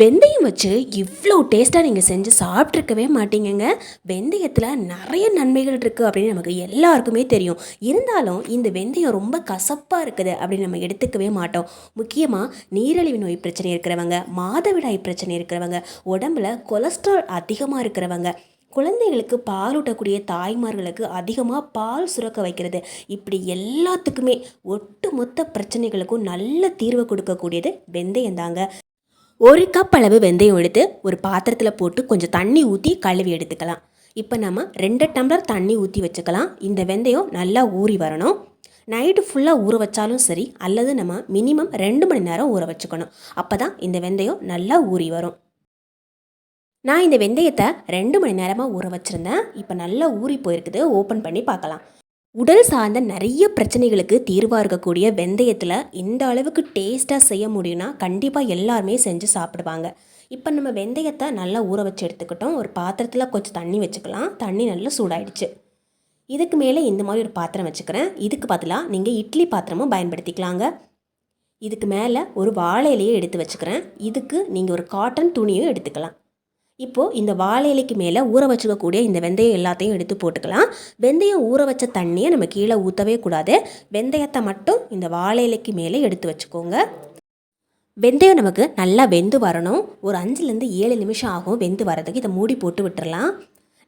வெந்தயம் வச்சு இவ்வளோ டேஸ்ட்டாக நீங்கள் செஞ்சு சாப்பிட்ருக்கவே மாட்டீங்கங்க. வெந்தயத்தில் நிறைய நன்மைகள் இருக்குது அப்படின்னு நமக்கு எல்லாருக்குமே தெரியும். இருந்தாலும் இந்த வெந்தயம் ரொம்ப கசப்பாக இருக்குது அப்படின்னு நம்ம எடுத்துக்கவே மாட்டோம். முக்கியமாக நீரிழிவு நோய் பிரச்சனை இருக்கிறவங்க மாதவிடாய் பிரச்சனை இருக்கிறவங்க உடம்புல கொலஸ்ட்ரால் அதிகமாக இருக்கிறவங்க குழந்தைகளுக்கு பாலூட்டக்கூடிய தாய்மார்களுக்கு அதிகமாக பால் சுரக்க வைக்கிறது. இப்படி எல்லாத்துக்குமே ஒட்டுமொத்த பிரச்சனைகளுக்கும் நல்ல தீர்வு கொடுக்கக்கூடியது வெந்தயம் தாங்க ஒரு கப் அளவு வெந்தயம் எடுத்து ஒரு பாத்திரத்தில் போட்டு கொஞ்சம் தண்ணி ஊற்றி கழுவி எடுத்துக்கலாம். இப்போ நம்ம ரெண்டு டம்ளர் தண்ணி ஊற்றி வச்சுக்கலாம். இந்த வெந்தயம் நல்லா ஊறி வரணும். நைட்டு ஃபுல்லாக ஊற வச்சாலும் சரி அல்லது நம்ம மினிமம் ரெண்டு மணி நேரம் ஊற வச்சுக்கணும். அப்போ தான் இந்த வெந்தயம் நல்லா ஊறி வரும். நான் இந்த வெந்தயத்தை ரெண்டு மணி நேரமாக ஊற வச்சுருந்தேன். இப்போ நல்லா ஊறி போயிருக்குது. ஓப்பன் பண்ணி பார்க்கலாம். உடல் சார்ந்த நிறைய பிரச்சனைகளுக்கு தீர்வாக இருக்கக்கூடிய வெந்தயத்தில் இந்த அளவுக்கு டேஸ்ட்டாக செய்ய முடியும்னா கண்டிப்பாக எல்லாருமே செஞ்சு சாப்பிடுவாங்க. இப்போ நம்ம வெந்தயத்தை நல்லா ஊற வச்சு எடுத்துக்கிட்டோம். ஒரு பாத்திரத்தில் கொஞ்சம் தண்ணி வச்சுக்கலாம். தண்ணி நல்லா சூடாயிடுச்சு. இதுக்கு மேலே இந்த மாதிரி ஒரு பாத்திரம் வச்சுக்கிறேன். இதுக்கு பதிலாக நீங்கள் இட்லி பாத்திரமும் பயன்படுத்திக்கலாங்க. இதுக்கு மேலே ஒரு வாழை இலையை எடுத்து வச்சுக்கிறேன். இதுக்கு நீங்கள் ஒரு காட்டன் துணியும் எடுத்துக்கலாம். இப்போது இந்த வாழை இலைக்கு மேலே ஊற வச்சுக்கக்கூடிய இந்த வெந்தயம் எல்லாத்தையும் எடுத்து போட்டுக்கலாம். வெந்தயம் ஊற வச்ச தண்ணியை நம்ம கீழே ஊற்றவே கூடாது. வெந்தயத்தை மட்டும் இந்த வாழை இலைக்கு மேலே எடுத்து வச்சுக்கோங்க. வெந்தயம் நமக்கு நல்லா வெந்து வரணும். ஒரு அஞ்சுலேருந்து ஏழு நிமிஷம் ஆகும் வெந்து வரதுக்கு இதை மூடி போட்டு விட்டுறலாம்.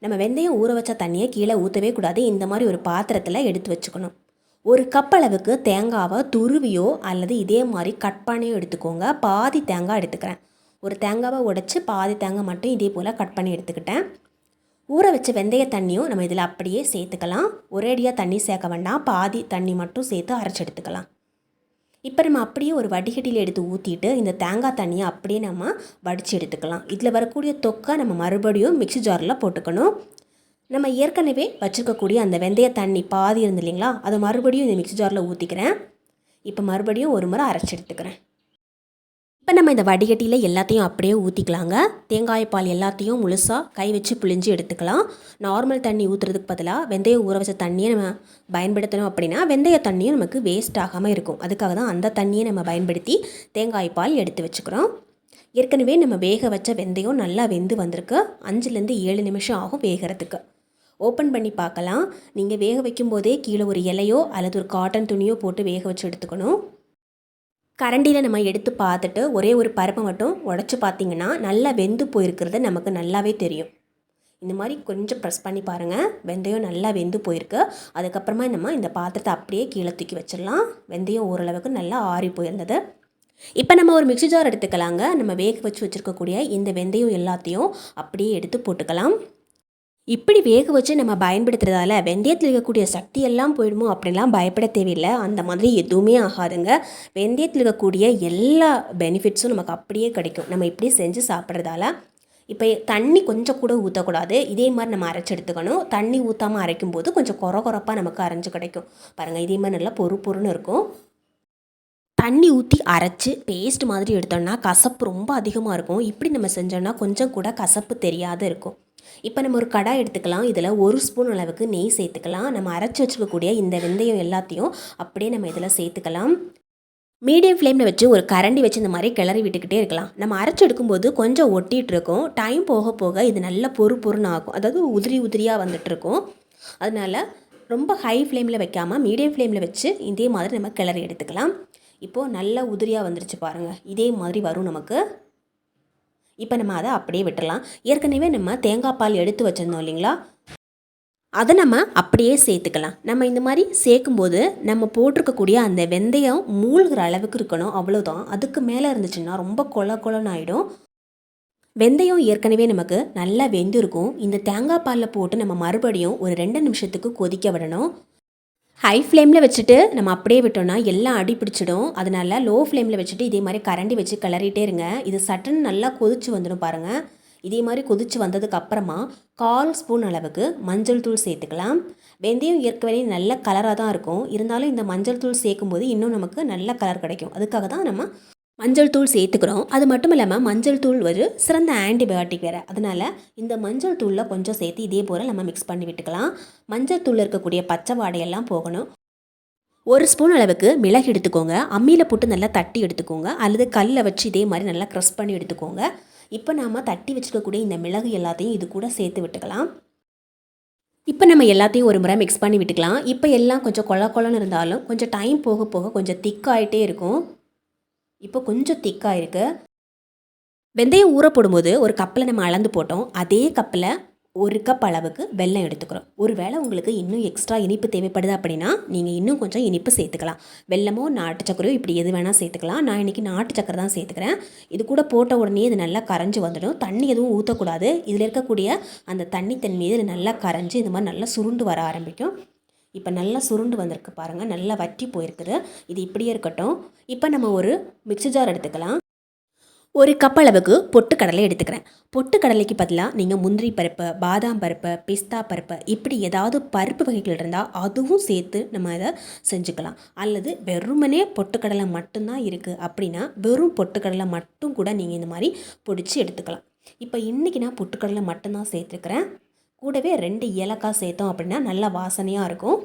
நம்ம வெந்தயம் ஊற வச்ச தண்ணியை கீழே ஊற்றவே கூடாது. இந்த மாதிரி ஒரு பாத்திரத்தில் எடுத்து வச்சுக்கணும். ஒரு கப் அளவுக்கு தேங்காவை துருவியோ அல்லது இதே மாதிரி கட் பண்ணியோ எடுத்துக்கோங்க. பாதி தேங்காய் எடுத்துக்கிறேன். ஒரு தேங்காவை உடைச்சி பாதி தேங்காய் மட்டும் இதே போல் கட் பண்ணி எடுத்துக்கிட்டேன். ஊற வச்ச வெந்தய தண்ணியும் நம்ம இதில் அப்படியே சேர்த்துக்கலாம். ஒரேடியாக தண்ணி சேர்க்க வேண்டாம். பாதி தண்ணி மட்டும் சேர்த்து அரைச்சி எடுத்துக்கலாம். இப்போ நம்ம அப்படியே ஒரு வடிகட்டியில் எடுத்து ஊற்றிட்டு இந்த தேங்காய் தண்ணியை அப்படியே நம்ம வடித்து எடுத்துக்கலாம். இதில் வரக்கூடிய தொக்கை நம்ம மறுபடியும் மிக்ஸி ஜாரில் போட்டுக்கணும். நம்ம ஏற்கனவே வச்சுருக்கக்கூடிய அந்த வெந்தய தண்ணி பாதி இருந்து இல்லைங்களா அதை மறுபடியும் இந்த மிக்ஸி ஜாரில் ஊற்றிக்கிறேன் இப்போ மறுபடியும் ஒரு முறை அரைச்சி எடுத்துக்கிறேன். இப்போ நம்ம இந்த வடிகட்டியில் எல்லாத்தையும் அப்படியே ஊற்றிக்கலாங்க தேங்காய் பால் எல்லாத்தையும் முழுசாக கை வச்சு புளிஞ்சு எடுத்துக்கலாம். நார்மல் தண்ணி ஊற்றுறதுக்கு பதிலாக வெந்தயம் ஊற வச்ச தண்ணியை நம்ம பயன்படுத்தணும் அப்படின்னா வெந்தய தண்ணியும் நமக்கு வேஸ்ட் ஆகாமல் இருக்கும். அதுக்காக தான் அந்த தண்ணியை நம்ம பயன்படுத்தி தேங்காய் பால் எடுத்து வச்சுக்கிறோம். ஏற்கனவே நம்ம வேக வச்ச வெந்தயம் நல்லா வெந்து வந்திருக்கு. அஞ்சுலேருந்து ஏழு நிமிஷம் ஆகும் வேகிறதுக்கு. ஓப்பன் பண்ணி பார்க்கலாம். நீங்கள் வேக வைக்கும்போதே கீழே ஒரு இலையோ அல்லது ஒரு காட்டன் துணியோ போட்டு வேக வச்சு எடுத்துக்கணும். கரண்டியில் நம்ம எடுத்து பார்த்துட்டு ஒரே ஒரு பருப்பை மட்டும் உடச்சி பார்த்தீங்கன்னா நல்லா வெந்து போயிருக்கிறது நமக்கு நல்லாவே தெரியும். இந்த மாதிரி கொஞ்சம் ப்ரெஸ் பண்ணி பாருங்கள் வெந்தயம் நல்லா வெந்து போயிருக்கு. அதுக்கப்புறமா நம்ம இந்த பாத்திரத்தை அப்படியே கீழே தூக்கி வச்சிடலாம். வெந்தயம் ஓரளவுக்கு நல்லா ஆறி போயிருந்தது. இப்போ நம்ம ஒரு மிக்ஸி ஜார் எடுத்துக்கலாங்க. நம்ம வேக வச்சு வச்சுருக்கக்கூடிய இந்த வெந்தயம் எல்லாத்தையும் அப்படியே எடுத்து போட்டுக்கலாம். இப்படி வேக வச்சு நம்ம பயன்படுத்துறதால வெந்தயத்தில் இருக்கக்கூடிய சக்தி எல்லாம் போயிடுமோ அப்படிலாம் பயப்பட தேவையில்லை. அந்த மாதிரி எதுவுமே ஆகாதுங்க. வெந்தயத்தில் இருக்கக்கூடிய எல்லா பெனிஃபிட்ஸும் நமக்கு அப்படியே கிடைக்கும். நம்ம இப்படி செஞ்சு சாப்பிட்றதால. இப்போ தண்ணி கொஞ்சம் கூட ஊற்றக்கூடாது இதே மாதிரி நம்ம அரைச்சி எடுத்துக்கணும். தண்ணி ஊற்றாமல் அரைக்கும் போது கொஞ்சம் குற குறப்பாக நமக்கு அரைஞ்சு கிடைக்கும். பாருங்கள் இதே மாதிரி நல்லா பொறு பொறுன்னு இருக்கும். தண்ணி ஊற்றி அரைச்சி பேஸ்ட் மாதிரி எடுத்தோம்னா கசப்பு ரொம்ப அதிகமாக இருக்கும். இப்படி நம்ம செஞ்சோம்னா கொஞ்சம் கூட கசப்பு தெரியாத இருக்கும். இப்போ நம்ம ஒரு கடாய் எடுத்துக்கலாம். இதில் ஒரு ஸ்பூன் அளவுக்கு நெய் சேர்த்துக்கலாம். நம்ம அரைச்சி வச்சுக்கக்கூடிய இந்த வெந்தயம் எல்லாத்தையும் அப்படியே நம்ம இதில் சேர்த்துக்கலாம். மீடியம் ஃப்ளேமில் வச்சு ஒரு கரண்டி வச்சு இந்த மாதிரி கிளறி விட்டுக்கிட்டே இருக்கலாம். நம்ம அரைச்சி எடுக்கும்போது கொஞ்சம் ஒட்டிகிட்டு இருக்கும். டைம் போக போக இது நல்ல பொறு பொருன்னு ஆகும். அதாவது உதிரி உதிரியாக வந்துட்டுருக்கும் அதனால் அதனால ரொம்ப ஹை ஃப்ளேமில் வைக்காமல் மீடியம் ஃப்ளேமில் வச்சு இதே மாதிரி நம்ம கிளறி எடுத்துக்கலாம். இப்போது நல்லா உதிரியாக வந்துருச்சு பாருங்கள் இதே மாதிரி வரும் நமக்கு. இப்போ நம்ம அதை அப்படியே விட்டுடலாம் ஏற்கனவே நம்ம தேங்காய் பால் எடுத்து வச்சுருந்தோம் இல்லைங்களா? அதை நம்ம அப்படியே சேர்த்துக்கலாம். நம்ம இந்த மாதிரி சேர்க்கும்போது நம்ம போட்டிருக்கக்கூடிய அந்த வெந்தயம் மூழ்கிற அளவுக்கு இருக்கணும். அவ்வளோதான் அதுக்கு மேலே இருந்துச்சுன்னா ரொம்ப கொல கொலன்னு ஆகிடும் வெந்தயம் ஏற்கனவே நமக்கு நல்லா வெந்திருக்கும். இந்த தேங்காய் பாலில் போட்டு நம்ம மறுபடியும் ஒரு ரெண்டு நிமிஷத்துக்கு கொதிக்க விடணும். ஹை ஃப்ளேமில் வச்சுட்டு நம்ம அப்படியே விட்டோம்னா எல்லாம் அடி பிடிச்சிடும். அதனால லோ ஃப்ளேமில் வச்சுட்டு இதே மாதிரி கரண்டி வச்சு கிளறிட்டே இருங்க. இது சட்டன் நல்லா கொதிச்சு வந்துடும் பாருங்கள் இதே மாதிரி கொதிச்சு வந்ததுக்கு அப்புறமா கால் ஸ்பூன் அளவுக்கு மஞ்சள் தூள் சேர்த்துக்கலாம். வெந்தயம் ஏற்கனவே நல்ல கலராக தான் இருக்கும். இருந்தாலும் இந்த மஞ்சள் தூள் சேர்க்கும்போது இன்னும் நமக்கு நல்ல கலர் கிடைக்கும். அதுக்காக தான் நம்ம மஞ்சள் தூள் சேர்த்துக்கிறோம். அது மட்டும் இல்லாமல் மஞ்சள் தூள் ஒரு சிறந்த ஆன்டிபயோட்டிக் வேறு. அதனால் இந்த மஞ்சள் தூளில் கொஞ்சம் சேர்த்து இதே போல் நம்ம மிக்ஸ் பண்ணி விட்டுக்கலாம். மஞ்சள் தூளில் இருக்கக்கூடிய பச்சை வாடையெல்லாம் போகணும். ஒரு ஸ்பூன் அளவுக்கு மிளகு எடுத்துக்கோங்க. அம்மியில் போட்டு நல்லா தட்டி எடுத்துக்கோங்க. அல்லது கல்லில் வச்சு இதே மாதிரி நல்லா க்ரஷ் பண்ணி எடுத்துக்கோங்க. இப்போ நாம் தட்டி வச்சுருக்கக்கூடிய இந்த மிளகு எல்லாத்தையும் இது கூட சேர்த்து விட்டுக்கலாம். இப்போ நம்ம எல்லாத்தையும் ஒரு முறை மிக்ஸ் பண்ணி விட்டுக்கலாம். இப்போ எல்லாம் கொஞ்சம் கொல கொலன்னு இருந்தாலும் கொஞ்சம் டைம் போக போக கொஞ்சம் திக்காயிட்டே இருக்கும். இப்போ கொஞ்சம் திக்காக இருக்குது வெந்தயம் ஊற போடும்போது ஒரு கப்பில் நம்ம அளந்து போட்டோம். அதே கப்பில் ஒரு கப் அளவுக்கு வெல்லம் எடுத்துக்கிறோம். ஒருவேளை உங்களுக்கு இன்னும் எக்ஸ்ட்ரா இனிப்பு தேவைப்படுது அப்படின்னா நீங்கள் இன்னும் கொஞ்சம் இனிப்பு சேர்த்துக்கலாம். வெல்லமோ நாட்டு சக்கரையோ இப்படி எது வேணால் சேர்த்துக்கலாம். நான் இன்றைக்கி நாட்டு சக்கரை தான் சேர்த்துக்கிறேன். இது கூட போட்ட உடனே இது நல்லா கரைஞ்சி வந்துடும். தண்ணி எதுவும் ஊற்றக்கூடாது இதில் இருக்கக்கூடிய அந்த தண்ணி தன்மை இது நல்லா கரைஞ்சி இந்த மாதிரி நல்லா சுருண்டு வர ஆரம்பிக்கும். இப்போ நல்லா சுருண்டு வந்திருக்கு பாருங்கள் நல்லா வற்றி போயிருக்குது. இது இப்படியே இருக்கட்டும். இப்போ நம்ம ஒரு மிக்ஸி ஜார் எடுத்துக்கலாம். ஒரு கப் அளவுக்கு பொட்டுக்கடலை எடுத்துக்கிறேன். பொட்டுக்கடலைக்கு பதிலாக நீங்கள் முந்திரி பருப்பு பாதாம் பருப்பு பிஸ்தா பருப்பு இப்படி ஏதாவது பருப்பு வகைகள் இருந்தால் அதுவும் சேர்த்து நம்ம இதை செஞ்சுக்கலாம். அல்லது வெறுமனே பொட்டுக்கடலை மட்டும்தான் இருக்குது அப்படின்னா வெறும் பொட்டுக்கடலை மட்டும் கூட நீங்கள் இந்த மாதிரி பொடிச்சு எடுத்துக்கலாம். இப்போ இன்றைக்கி நான் பொட்டுக்கடலை மட்டும்தான் சேர்த்துருக்குறேன். கூடவே ரெண்டு ஏலக்காய் சேர்த்தோம் அப்படின்னா நல்லா வாசனையாக இருக்கும்.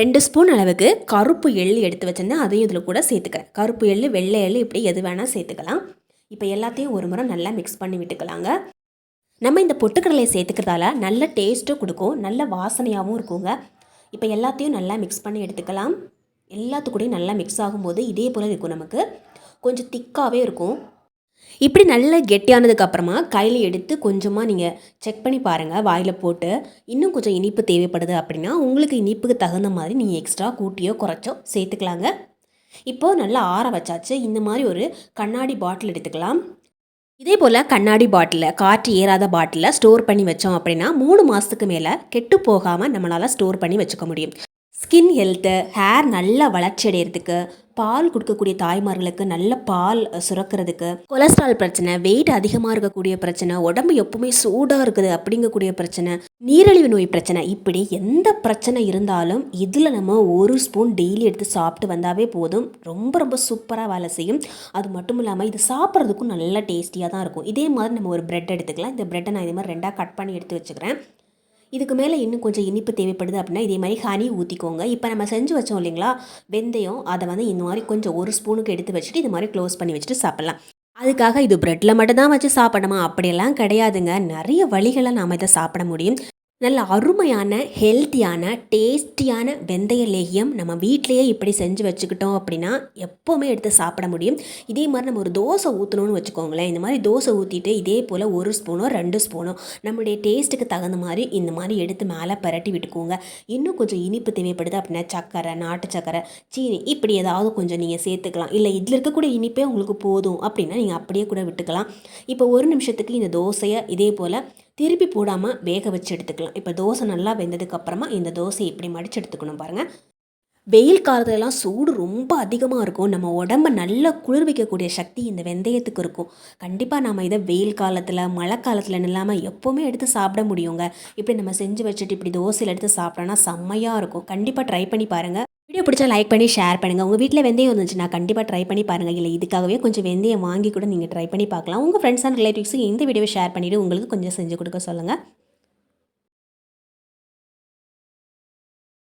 ரெண்டு ஸ்பூன் அளவுக்கு கருப்பு எள் எடுத்து வச்சுருந்தேன் அதையும் இதில் கூட சேர்த்துக்கிறேன். கருப்பு எள் வெள்ளை எள் இப்படி எது வேணால் சேர்த்துக்கலாம். இப்போ எல்லாத்தையும் ஒரு முறை நல்லா மிக்ஸ் பண்ணி விட்டுக்கலாங்க. நம்ம இந்த பொட்டுக்கடலையை சேர்த்துக்கிறதால நல்ல டேஸ்ட்டும் கொடுக்கும் நல்ல வாசனையாகவும் இருக்குங்க. இப்போ எல்லாத்தையும் நல்லா மிக்ஸ் பண்ணி எடுத்துக்கலாம். எல்லாத்துக்கூடையும் நல்லா மிக்ஸ் ஆகும்போது இதே போல் இருக்கும் நமக்கு. கொஞ்சம் திக்காகவே இருக்கும். இப்படி நல்லா கெட்டியானதுக்கு அப்புறமா கையில் எடுத்து கொஞ்சமாக நீங்கள் செக் பண்ணி பாருங்கள் வாயில் போட்டு. இன்னும் கொஞ்சம் இனிப்பு தேவைப்படுது அப்படின்னா உங்களுக்கு இனிப்புக்கு தகுந்த மாதிரி நீங்கள் எக்ஸ்ட்ரா கூட்டியோ குறைச்சோ சேர்த்துக்கலாங்க. இப்போது நல்லா ஆற வச்சாச்சு. இந்த மாதிரி ஒரு கண்ணாடி பாட்டில் எடுத்துக்கலாம். இதே போல் கண்ணாடி பாட்டிலில் காற்று ஏறாத பாட்டிலில் ஸ்டோர் பண்ணி வச்சோம் அப்படின்னா மூணு மாதத்துக்கு மேலே கெட்டு போகாமல் நம்மளால் ஸ்டோர் பண்ணி வச்சுக்க முடியும். ஸ்கின் ஹெல்த்து ஹேர் நல்லா வளர்ச்சி அடையிறதுக்கு பால் கொடுக்கக்கூடிய தாய்மார்களுக்கு நல்ல பால் சுரக்கிறதுக்கு கொலஸ்ட்ரால் பிரச்சனை வெயிட் அதிகமாக இருக்கக்கூடிய பிரச்சனை உடம்பு எப்பவுமே சூடாக இருக்குது அப்படிங்கக்கூடிய பிரச்சனை நீரிழிவு நோய் பிரச்சனை இப்படி எந்த பிரச்சனை இருந்தாலும் இதில் நம்ம ஒரு ஸ்பூன் டெய்லி எடுத்து சாப்பிட்டு வந்தாவே போதும். ரொம்ப ரொம்ப சூப்பராக வேலை செய்யும். அது மட்டும் இல்லாமல் இது சாப்பிட்றதுக்கும் நல்ல டேஸ்டியாக தான் இருக்கும். இதே மாதிரி நம்ம ஒரு பிரெட் எடுத்துக்கலாம். இந்த பிரெட்டை நான் இதே மாதிரி ரெண்டாக கட் பண்ணி எடுத்து வச்சுக்கிறேன். இதுக்கு மேலே இன்னும் கொஞ்சம் இனிப்பு தேவைப்படுது அப்படின்னா இதே மாதிரி ஹனி ஊற்றிக்கோங்க இப்போ நம்ம செஞ்சு வச்சோம் இல்லைங்களா? வெந்தயம் அதை வந்து இந்த மாதிரி கொஞ்சம் ஒரு ஸ்பூனுக்கு எடுத்து வச்சுட்டு இது மாதிரி க்ளோஸ் பண்ணி வச்சுட்டு சாப்பிட்லாம். அதுக்காக இது ப்ரெட்டில் மட்டும் தான் வச்சு சாப்பிடணுமா? அப்படியெல்லாம் கிடையாதுங்க. நிறைய வழிகளை நாம் இதை சாப்பிட முடியும். நல்ல அருமையான ஹெல்த்தியான டேஸ்டியான வெந்தய லேகியம் நம்ம வீட்டிலையே இப்படி செஞ்சு வச்சுக்கிட்டோம் அப்படின்னா எப்போவுமே எடுத்து சாப்பிட முடியும். இதே மாதிரி நம்ம ஒரு தோசை ஊற்றணும்னு வச்சுக்கோங்களேன். இந்த மாதிரி தோசை ஊற்றிட்டு இதே போல் ஒரு ஸ்பூனோ ரெண்டு ஸ்பூனோ நம்மளுடைய டேஸ்ட்டுக்கு தகுந்த மாதிரி இந்த மாதிரி எடுத்து மேலே பரட்டி விட்டுக்கோங்க. இன்னும் கொஞ்சம் இனிப்பு தேவைப்படுது அப்படின்னா சக்கரை நாட்டு சக்கரை சீனி இப்படி ஏதாவது கொஞ்சம் நீங்கள் சேர்த்துக்கலாம். இல்லை இதில் இருக்கக்கூடிய இனிப்பே உங்களுக்கு போதும் அப்படின்னா நீங்கள் அப்படியே கூட விட்டுக்கலாம். இப்போ ஒரு நிமிஷத்துக்கு இந்த தோசையை இதே போல் திருப்பி போடாமல் வேக வச்சு எடுத்துக்கலாம். இப்போ தோசை நல்லா வெந்ததுக்கப்புறமா இந்த தோசையை இப்படி மடித்து எடுத்துக்கணும் பாருங்கள் வெயில் காலத்துலலாம் சூடு ரொம்ப அதிகமாக இருக்கும். நம்ம உடம்ப நல்லா குளிர்விக்கக்கூடிய சக்தி இந்த வெந்தயத்துக்கு இருக்கும். கண்டிப்பாக நம்ம இதை வெயில் காலத்தில் மழை காலத்தில் இல்லாமல் எப்போவுமே எடுத்து சாப்பிட முடியுங்க. இப்படி நம்ம செஞ்சு வச்சுட்டு இப்படி தோசையில் எடுத்து சாப்பிட்டோன்னா செம்மையாக இருக்கும். கண்டிப்பாக ட்ரை பண்ணி பாருங்கள் வீடியோ பிடிச்சா லைக் பண்ணி ஷேர் பண்ணுங்கள் உங்கள் வீட்டில் வெந்தயம் இருந்துச்சுன்னா கண்டிப்பாக ட்ரை பண்ணி பாருங்கள் இல்லை இதுக்காகவே கொஞ்சம் வெந்தயம் வாங்கி கூட நீங்கள் ட்ரை பண்ணி பார்க்கலாம். உங்கள் ஃப்ரெண்ட்ஸ் அண்ட் ரிலேட்டிவ்ஸுக்கு இந்த வீடியோவை ஷேர் பண்ணிவிட்டு உங்களுக்கு கொஞ்சம் செஞ்சு கொடுக்க சொல்லுங்கள்